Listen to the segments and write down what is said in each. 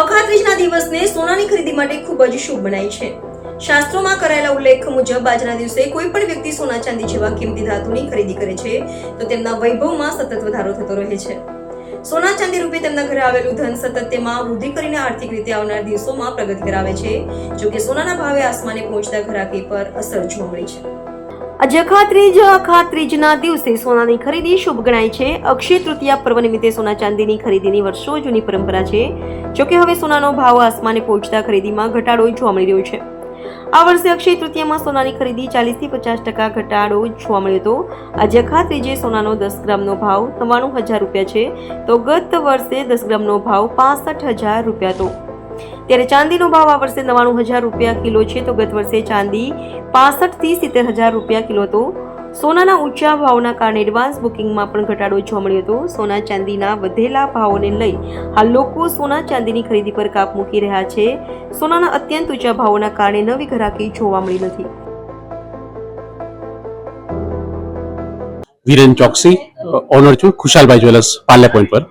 અખાત્રીજના દિવસને સોનાની ખરીદી માટે ખૂબ જ શુભ મનાય છે. શાસ્ત્રોમાં કરાયેલા ઉલ્લેખ મુજબ, આજના દિવસે કોઈ પણ વ્યક્તિ સોના ચાંદી જેવા કિંમતી ધાતુની ખરીદી કરે છે, તો તેમના વૈભવમાં સતત વધારો થતો રહે છે. સોના ચાંદી રૂપે તેમના ઘરે આવેલું ધન સતત તેમાં વૃદ્ધિ કરીને આર્થિક રીતે આવનાર દિવસોમાં પ્રગતિ કરાવે છે જો કે સોનાના ભાવે આસમાને પહોંચતા ઘરાકી પર અસર જોવા મળી છે. આજે અખાત્રીજ અખાત્રીજના દિવસે સોનાની ખરીદી શુભ ગણાય છે. અક્ષય તૃતીયા પર્વ નિમિત્તે સોના ચાંદીની ખરીદીની વર્ષો જૂની પરંપરા છે. જોકે હવે સોનાનો ભાવ આસમાને પહોંચતા ખરીદીમાં ઘટાડો જોવા મળી રહ્યો છે. આ વર્ષે અક્ષય તૃતીયામાં સોનાની ખરીદી ચાલીસથી પચાસ ટકા ઘટાડો જોવા મળ્યો હતો. આજે અખાત્રીજે સોનાનો દસ ગ્રામનો ભાવ નવ્વાણું હજાર રૂપિયા છે. તો ગત વર્ષે દસ ગ્રામનો ભાવ પાસઠ હજાર રૂપિયા હતો. ત્યારે ચાંદીનો ભાવ આ વર્ષે નવ્વાણું હજાર રૂપિયા કિલો છે. તો ગત વર્ષે ચાંદી પાસઠથી સિત્તેર હજાર રૂપિયા કિલો હતો. સોનાના ઊંચા ભાવના કારણે એડવાન્સ બુકિંગમાં પણ ઘટાડો જોવા મળ્યો હતો. સોના ચાંદીના વધેલા ભાવોને લઈ હાલ લોકો સોના ચાંદીની ખરીદી પર કાપ મૂકી રહ્યા છે. સોનાના અત્યંત ઊંચા ભાવોના કારણે નવી ઘરાકી જોવા મળી નથી. વિરેન ચોકસી ઓનર છું, ખુશાલભાઈ જ્વેલર્સ, પાર્લે પોઈન્ટ પર.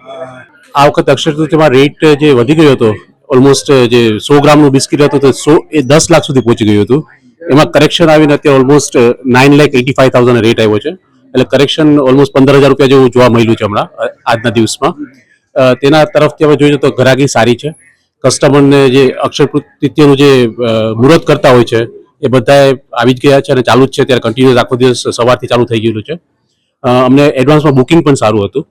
આ વખત અક્ષર તૃતીયમાં રેટ જે વધી ગયો હતો ઓલમોસ્ટ જે સો ગ્રામનું બિસ્કિટ હતું તો સો, એ દસ લાખ સુધી પહોંચી ગયું હતું. એમાં કરેક્શન આવીને અત્યારે almost nine lakh eighty five thousand rate આવ્યો છે. એટલે કરેક્શન ઓલમોસ્ટ પંદર હજાર રૂપિયા જેવું જોવા મળ્યું છે હમણાં આજના દિવસમાં. તેના તરફથી હવે જોઈએ તો ગ્રાહકી સારી છે. કસ્ટમરને જે અક્ષર તૃતીયનું જે મુહૂર્ત કરતા હોય છે, એ બધાએ આવી જ ગયા છે અને ચાલુ જ છે. ત્યારે કન્ટિન્યુઅસ આખો દિવસ સવારથી ચાલુ થઈ ગયેલું છે. અમને એડવાન્સમાં બુકિંગ પણ સારું હતું.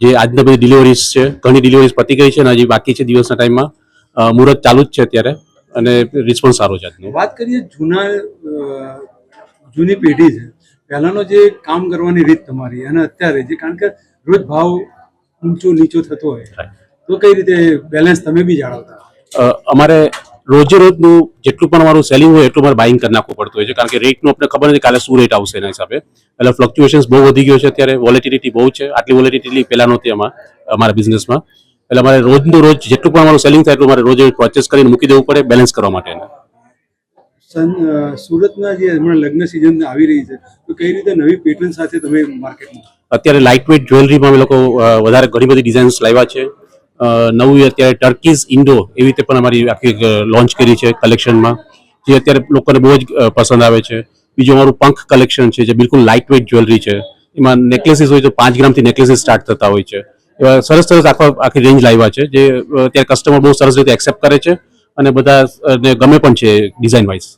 જે આજના બધી ડિલિવરીઝ છે, ઘણી ડિલિવરીઝ પતી ગઈ છે અને હજી બાકી છે દિવસના ટાઈમમાં મુહૂર્ત ચાલુ જ છે અત્યારે અને રિસ્પોન્સ સારો છે આજનો. વાત કરીએ જૂના જૂની પેઢી છે. પહેલાનો જે કામ કરવાની રીત તમારી અને અત્યારે જે કારણ કે રોજ ભાવ ઊંચો નીચો થતો હોય. તો કઈ રીતે બેલેન્સ તમે બી જાળવતા? અમારે રોજે રોજનું જેટલું પણ અમારું સેલિંગ હોય એટલું અમારે બાઇંગ કરી નાખવું પડતું હોય છે. કારણ કે રેટનું આપણે ખબર નથી કાલે શું રેટ આવશે એના હિસાબે. એટલે ફ્લક્ચ્યુએશન્સ બહુ વધી ગયો છે અત્યારે. વોલેટિલિટી બહુ છે. આટલી વોલેટિલિટી પહેલા નહોતી અમાર અમારા બિઝનેસમાં એટલે અમારે રોજનું રોજ જેટલું પણ અમારું સેલિંગ થાય એટલું મારે રોજ પરચેસ કરીને મૂકી દેવું પડે બેલેન્સ કરવા માટે સુરતમાં જે હમણાં લગ્ન સિઝન આવી રહી છે તો કઈ રીતે નવી પેટર્ન સાથે તમે માર્કેટમાં અત્યારે લાઇટ વેઇટ જ્વેલરીમાં અમે લોકો વધારે ઘણી બધી ડિઝાઇન્સ લાવ્યા છે. નવું અત્યારે ટર્કીઝ ઇન્ડો એવી રીતે પણ અમારી આખી લોન્ચ કરી છે કલેક્શનમાં જે અત્યારે લોકોને બહુ જ પસંદ આવે છે. બીજું અમારું પંખ કલેક્શન છે જે બિલકુલ લાઇટ વેઇટ જ્વેલરી છે. એમાં નેકલેસીસ હોય તો પાંચ ગ્રામથી નેકલેસીસ સ્ટાર્ટ થતા હોય છે. એવા સરસ સરસ આખો આખી રેન્જ લાવ્યા છે, જે અત્યારે કસ્ટમર બહુ સરસ રીતે એક્સેપ્ટ કરે છે અને બધા ગમે પણ છે ડિઝાઇન વાઇઝ